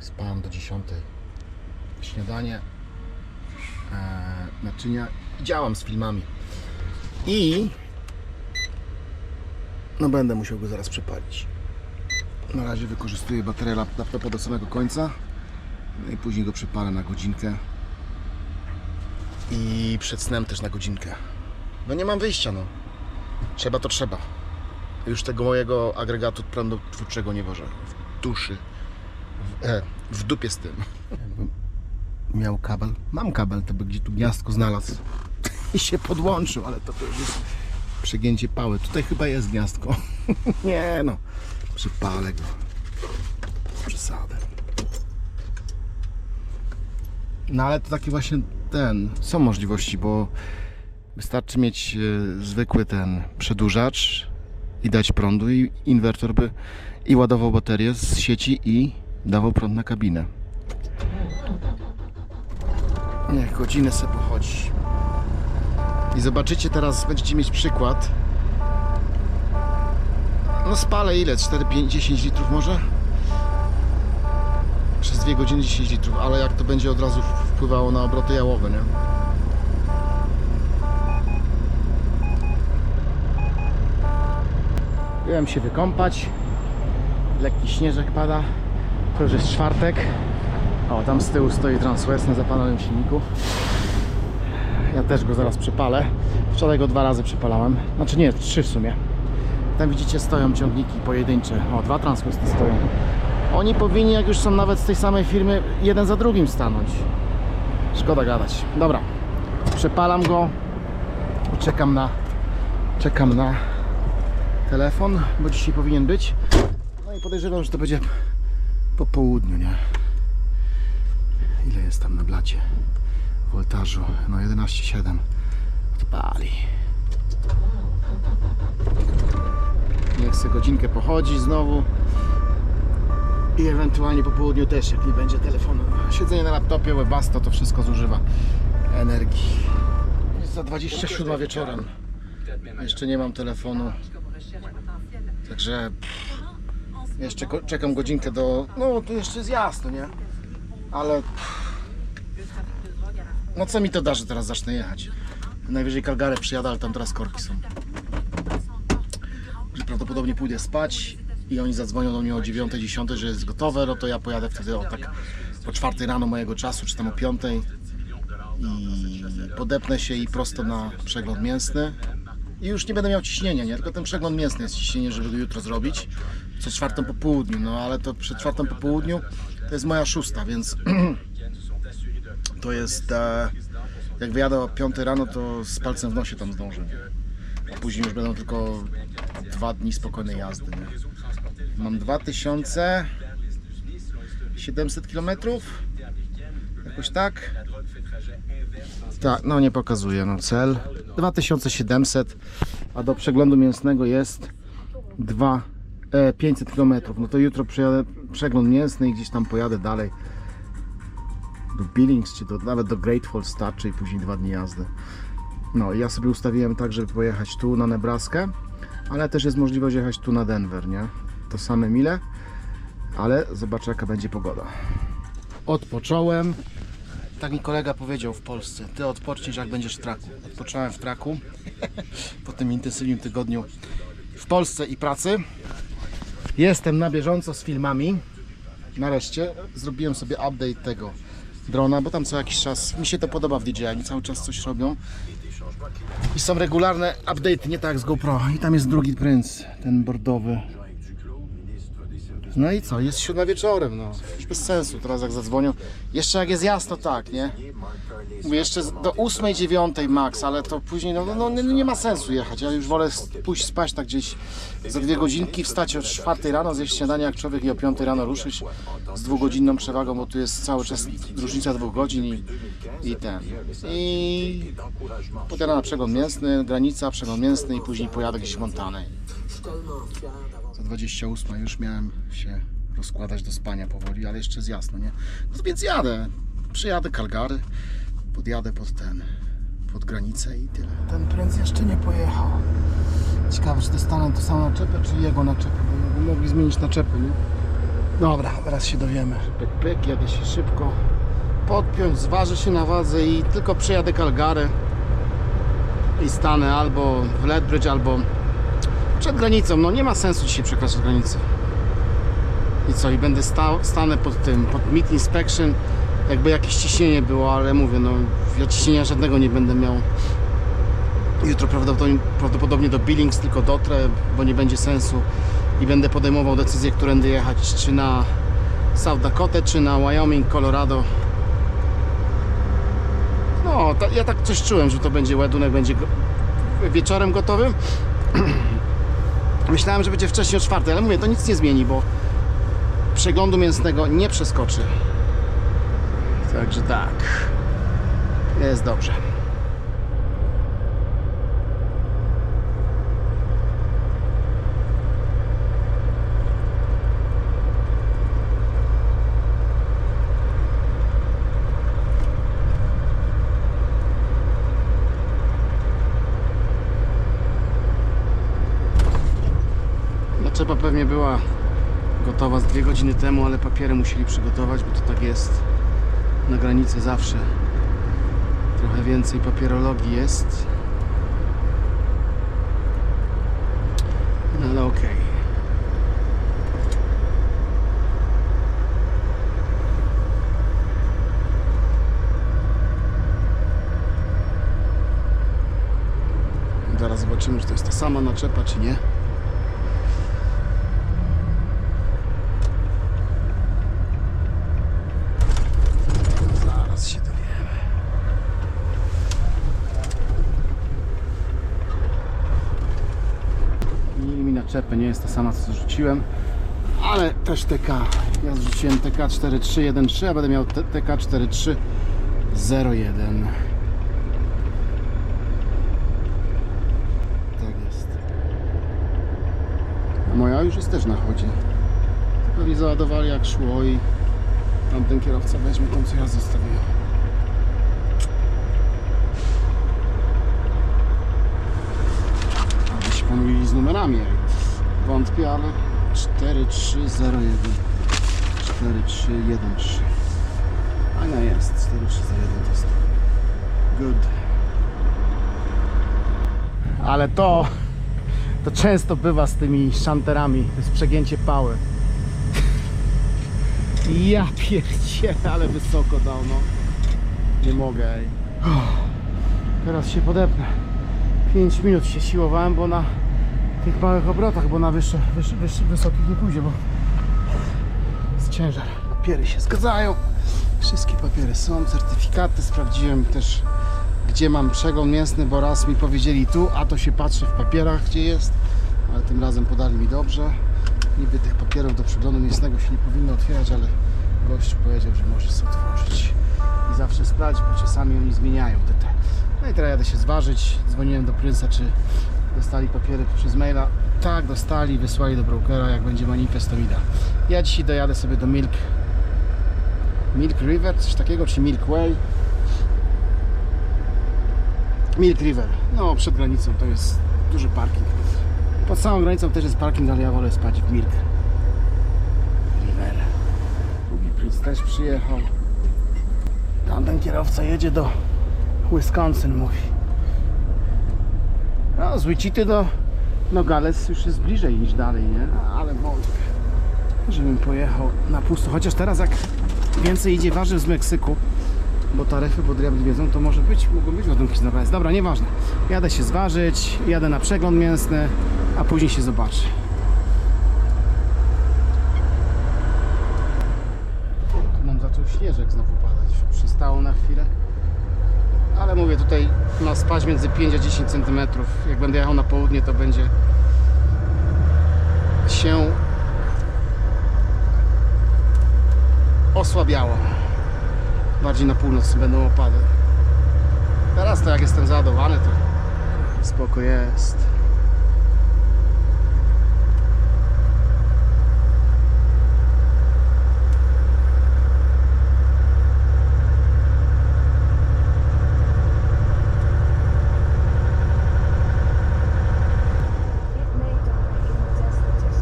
Spałem do 10. Śniadanie, e, naczynia i działam z filmami. I no będę musiał go zaraz przepalić. Na razie wykorzystuję baterię lap- laptopa do samego końca. No i później go przepalę na godzinkę. I przed snem też na godzinkę. No nie mam wyjścia, no. Trzeba to trzeba. Już tego mojego agregatu prądotwórczego nie wożę. W duszy. E, w dupie z tym. Miał kabel. Mam kabel, to by gdzie tu gniazdko znalazł. I się podłączył, ale to, to już jest przegięcie pały. Tutaj chyba jest gniazdko. nie no. Przypalę go. Przesadę. No ale to taki właśnie ten. Są możliwości, bo wystarczy mieć e, zwykły ten przedłużacz i dać prądu i inwertor by i ładował baterię z sieci i dawał prąd na kabinę. Niech godzinę sobie pochodzi. I zobaczycie teraz, będziecie mieć przykład. No spalę ile? 4, 5, 10 litrów może? Przez 2 godziny 10 litrów, ale jak to będzie od razu wpływało na obroty jałowe, nie? Byłem się wykąpać. Lekki śnieżek pada. To już jest czwartek. O, tam z tyłu stoi Transwest na zapalonym silniku. Ja też go zaraz przypalę. Wczoraj go dwa razy przypalałem. Znaczy nie, trzy w sumie. Tam widzicie stoją ciągniki pojedyncze. O, dwa Transwesty stoją. Oni powinni, jak już są nawet z tej samej firmy, jeden za drugim stanąć. Szkoda gadać. Dobra. Przepalam go. Czekam na... Czekam na telefon, bo dzisiaj powinien być. No i podejrzewam, że to będzie po południu, nie? Ile jest tam na blacie? Woltażu, no 11,7. Odpali. Niech se godzinkę pochodzi znowu. I ewentualnie po południu też, jak nie będzie telefonu. Siedzenie na laptopie, webasto, to wszystko zużywa energii. Jest za 27 wieczorem. Jeszcze nie mam telefonu. Także pff, jeszcze czekam godzinkę do. No tu jeszcze jest jasno, nie? Ale no co mi to da, że teraz zacznę jechać? Najwyżej Calgary przyjadę, ale tam teraz korki są. Że prawdopodobnie pójdę spać i oni zadzwonią do mnie o 9, 10, że jest gotowe, no to ja pojadę wtedy o tak po 4 rano mojego czasu, czy tam o 5 i podepnę się i prosto na przegląd mięsny i już nie będę miał ciśnienia, nie? Tylko ten przegląd mięsny jest ciśnienie, żeby jutro zrobić. Co czwartą po południu, no ale to przed czwartą po południu to jest moja szósta, więc to jest. E, jak wyjadę o 5 rano, to z palcem w nosie tam zdążę. A później już będą tylko dwa dni spokojnej jazdy. Nie? Mam 2700 km. Jakoś tak. Tak, no nie pokazuje, no cel 2700, a do przeglądu mięsnego jest 2, e, 500 km. No to jutro przejadę przegląd mięsny i gdzieś tam pojadę dalej do Billings, czy do, nawet do Great Falls starczy i później dwa dni jazdy. No ja sobie ustawiłem tak, żeby pojechać tu na Nebraskę, ale też jest możliwość jechać tu na Denver, nie? To same mile, ale zobaczę jaka będzie pogoda. Odpocząłem. Tak mi kolega powiedział w Polsce. Ty odpoczniesz jak będziesz w traku. Odpocząłem w traku po tym intensywnym tygodniu w Polsce i pracy. Jestem na bieżąco z filmami. Nareszcie zrobiłem sobie update tego drona, bo tam co jakiś czas mi się to podoba w DJI, oni cały czas coś robią. I są regularne update'y, nie tak z GoPro. I tam jest drugi prync, ten bordowy. No i co, jest siódma wieczorem, no. Już bez sensu teraz jak zadzwonią. Jeszcze jak jest jasno, tak, nie? Mówię jeszcze do 8, 9 max, ale to później, no, no nie, nie ma sensu jechać. Ja już wolę pójść spać tak gdzieś za dwie godzinki, wstać o 4 rano, zjeść śniadanie jak człowiek i o 5 rano ruszyć z dwugodzinną przewagą, bo tu jest cały czas różnica dwóch godzin i, i ten. I pojadę na przegląd mięsny, granica, przegląd mięsny i później pojadę gdzieś w Montanę. Za 28 już miałem się rozkładać do spania powoli, ale jeszcze jest jasno, nie? No więc jadę. Przyjadę Calgary, podjadę pod ten, pod granicę i tyle. Ten prędz jeszcze nie pojechał. Ciekawe, czy dostanę to samą naczepę, czy jego naczepę, bo mogli zmienić naczepy, nie? Dobra, teraz się dowiemy. Pyk, pyk, jadę się szybko podpiąć, zważę się na wadze i tylko przejadę Calgary i stanę albo w Lethbridge, albo przed granicą. No nie ma sensu dzisiaj przekraczać granicy. I co, i będę stał, stanę pod tym, pod meat inspection, jakby jakieś ciśnienie było, ale mówię, no ja ciśnienia żadnego nie będę miał. Jutro prawdopodobnie, do Billings tylko dotrę, bo nie będzie sensu i będę podejmował decyzję, którędy jechać, czy na South Dakota, czy na Wyoming, Colorado. No, ja tak coś czułem, że to będzie ładunek, będzie go, wieczorem gotowy. Myślałem, że będzie wcześniej o czwartej, ale mówię, to nic nie zmieni, bo przeglądu mięsnego nie przeskoczy. Także tak. Jest dobrze. Naczepa pewnie była gotowa z dwie godziny temu, ale papiery musieli przygotować, bo to tak jest na granicy zawsze. Trochę więcej papierologii jest. No ale okej. Zaraz zobaczymy, czy to jest ta sama naczepa, czy nie. Zaraz się dowiemy. Naczepę, nie jest ta sama co zrzuciłem, ale też TK. Ja zrzuciłem TK 4313, a będę miał TK 4301. Tak jest. A moja już jest też na chodzie. Pewnie załadowali jak szło i tamten kierowca weźmie tą, co ja zostawiłem. Pomylili z numerami. Wątpię, ale 4301. 4313. A nie jest. 4301 to jest. Good. Ale to to często bywa z tymi szanterami. To jest przegięcie pały. Ja pierdzielę, ale wysoko dał, no. Nie mogę. Teraz się podepnę. 5 minut się siłowałem, bo na tych małych obrotach, bo na wyższe, wyższe, wyższe, wysokich nie pójdzie, bo jest ciężar. Papiery się zgadzają. Wszystkie papiery są, certyfikaty. Sprawdziłem też, gdzie mam przegląd mięsny, bo raz mi powiedzieli tu, a to się patrzy w papierach, gdzie jest. Ale tym razem podali mi dobrze. Niby tych papierów do przeglądu mięsnego się nie powinno otwierać, ale gość powiedział, że może sobie otworzyć. I zawsze sprawdź, bo czasami oni zmieniają te te. No i teraz jadę się zważyć. Dzwoniłem do Prynsa, czy dostali papiery przez maila. Tak, dostali, wysłali do brokera. Jak będzie manifest, to mi da. Ja dzisiaj dojadę sobie do Milk Milk River, coś takiego, czy Milk Way. Milk River. No, przed granicą to jest duży parking. Pod samą granicą też jest parking, ale ja wolę spać w Milk River. Drugi princ też przyjechał. Tamten kierowca jedzie do Wisconsin, mówi. No, z Wichity do Nogales już jest bliżej niż dalej, nie? Ale wątpię, żebym pojechał na pusto. Chociaż teraz jak więcej idzie warzyw z Meksyku, bo taryfy pod diabli wiedzą, to może być, mogą być ładunki z Nogales. Dobra, nieważne. Jadę się zważyć, jadę na przegląd mięsny, a później się zobaczy. Tu zaczął śnieżek znowu padać. Przystało na chwilę. Ale mówię, tutaj ma spać między 5 a 10 cm. Jak będę jechał na południe, to będzie się osłabiało. Bardziej na północ będą opady. Teraz to jak jestem załadowany, to spoko jest.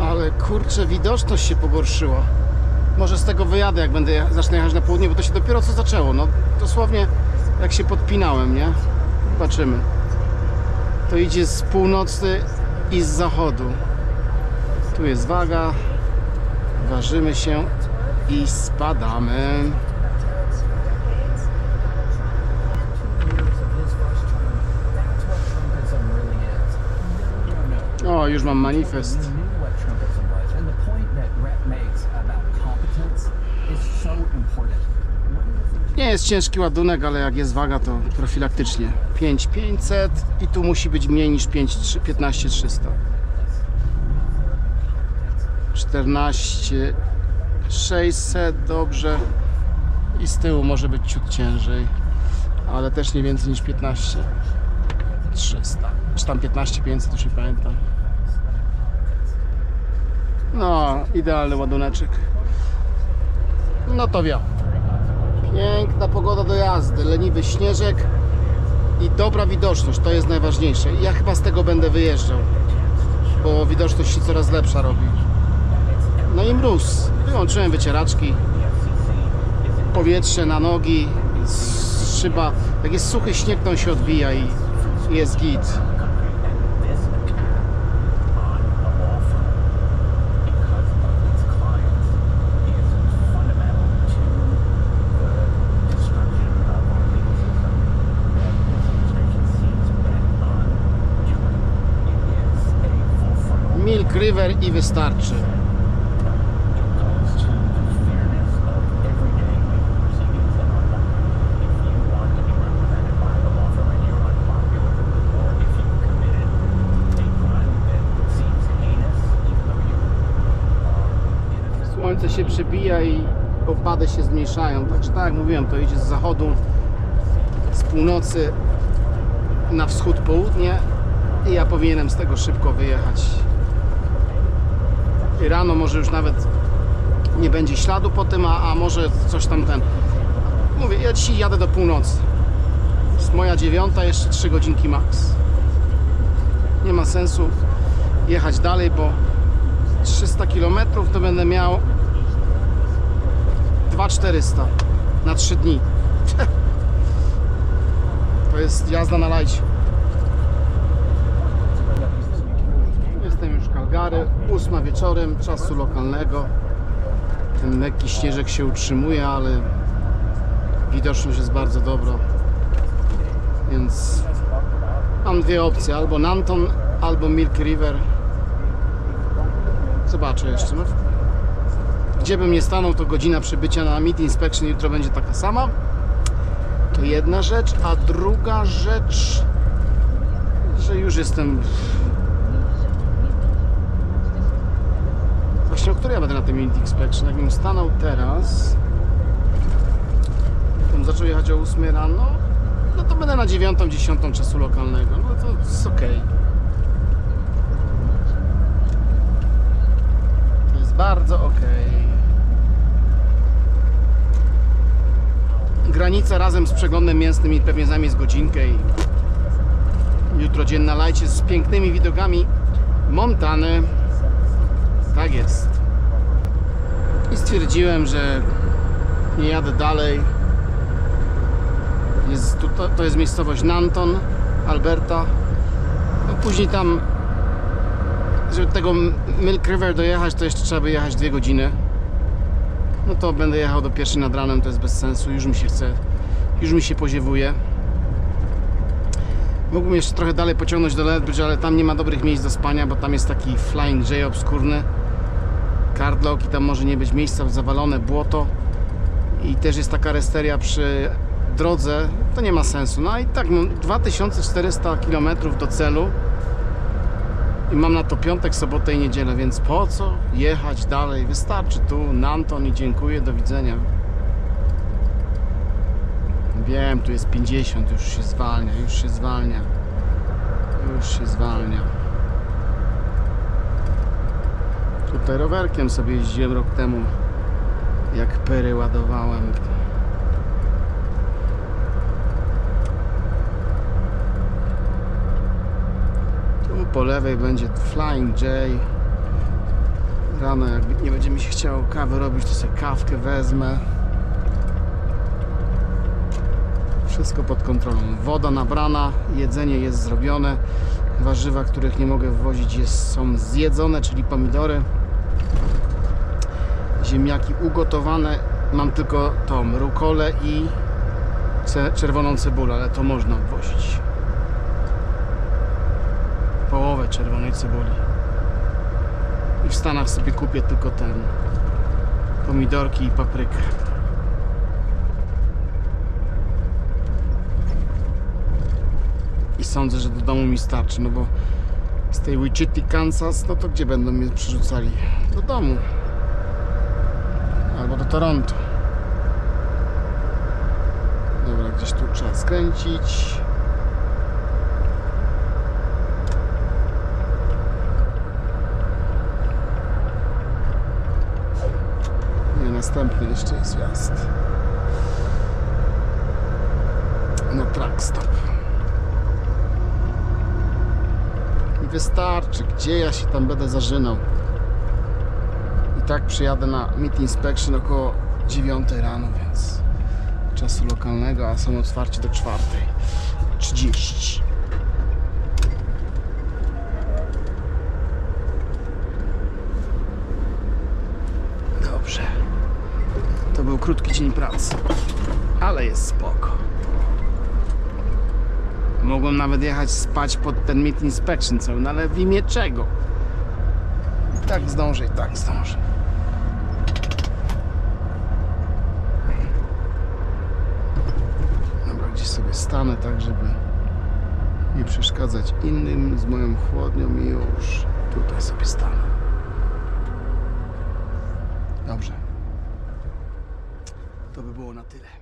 Ale kurczę, widoczność się pogorszyła. Może z tego wyjadę, jak będę je- zacznę jechać na południe, bo to się dopiero co zaczęło. No dosłownie jak się podpinałem, nie? Zobaczymy. To idzie z północy i z zachodu. Tu jest waga. Ważymy się i spadamy. O, już mam manifest. Nie jest ciężki ładunek, ale jak jest waga, to profilaktycznie. 5500 i tu musi być mniej niż 5, 15300. 14 600, dobrze. I z tyłu może być ciut ciężej, ale też nie więcej niż 15 300. Czy tam 15 500, już nie pamiętam. No, idealny ładuneczek. No to wiadomo. Piękna pogoda do jazdy, leniwy śnieżek i dobra widoczność, to jest najważniejsze. Ja chyba z tego będę wyjeżdżał, bo widoczność się coraz lepsza robi. No i mróz. Wyłączyłem wycieraczki, powietrze na nogi, szyba. Jak jest suchy śnieg, to on się odbija i jest git. River i wystarczy. Słońce się przebija i opady się zmniejszają. Także tak jak mówiłem, to idzie z zachodu, z północy na wschód, południe i ja powinienem z tego szybko wyjechać. Rano może już nawet nie będzie śladu po tym, a, a może coś tam ten. Mówię, ja dzisiaj jadę do północy. Jest moja dziewiąta, jeszcze 3 godzinki max. Nie ma sensu jechać dalej, bo 300 km to będę miał 2400 na 3 dni. To jest jazda na lajcie. Jestem już w Calgary, 8 wieczorem, czasu lokalnego. Ten lekki śnieżek się utrzymuje, ale widoczność jest bardzo dobra. Więc mam dwie opcje, albo Nanton, albo Milk River. Zobaczę jeszcze. No. Gdzie bym nie stanął, to godzina przybycia na Meat Inspection jutro będzie taka sama. To jedna rzecz, a druga rzecz, że już jestem. Właśnie o której ja będę na tym Meat Inspection? Jakbym stanął teraz, bym zaczął jechać o 8 rano, no to będę na 9, 10 czasu lokalnego. No to jest okej. To jest bardzo okej. Granica razem z przeglądem mięsnym i pewnie zajmie z godzinkę i jutro dzień na lajcie z pięknymi widokami Montany. Tak jest. I stwierdziłem, że nie jadę dalej. Jest, to jest miejscowość Nanton, Alberta. No później tam, żeby do tego Milk River dojechać, to jeszcze trzeba by jechać dwie godziny. No to będę jechał do pierwszej nad ranem, to jest bez sensu. Już mi się chce, już mi się poziewuje. Mógłbym jeszcze trochę dalej pociągnąć do Lethbridge, ale tam nie ma dobrych miejsc do spania, bo tam jest taki Flying J obskurny. Cardlock i tam może nie być miejsca, zawalone błoto. I też jest taka resteria przy drodze, to nie ma sensu. No i tak, no, 2400 km do celu. I mam na to piątek, sobotę i niedzielę, więc po co jechać dalej? Wystarczy tu, Nanton i dziękuję, do widzenia. Wiem, tu jest 50, już się zwalnia, już się zwalnia. Już się zwalnia. Tutaj rowerkiem sobie jeździłem rok temu, jak pyry ładowałem. Tu po lewej będzie Flying J. Rano jak nie będzie mi się chciało kawy robić, to sobie kawkę wezmę. Wszystko pod kontrolą. Woda nabrana, jedzenie jest zrobione. Warzywa, których nie mogę wwozić, jest, są zjedzone, czyli pomidory. Ziemniaki ugotowane. Mam tylko tą rukolę i czerwoną cebulę, ale to można wwozić. Połowę czerwonej cebuli. I w Stanach sobie kupię tylko ten pomidorki i paprykę. I sądzę, że do domu mi starczy, no bo z tej Wichita, Kansas, no to gdzie będą mnie przerzucali? Do domu. Albo do Toronto. Dobra, gdzieś tu trzeba skręcić. Nie, następny jeszcze jest wjazd. No truck stop. I wystarczy, gdzie ja się tam będę zażynał. I tak przyjadę na Meet Inspection około 9 rano, więc czasu lokalnego, a są otwarci do 4.30. Dobrze. To był krótki dzień pracy, ale jest spoko. Mogłem nawet jechać spać pod ten Meet Inspection cały, no ale w imię czego? I tak zdążę, i tak zdążę. Dobra, gdzieś stanę tak, żeby nie przeszkadzać innym z moją chłodnią i już tutaj sobie stanę. Dobrze. To by było na tyle.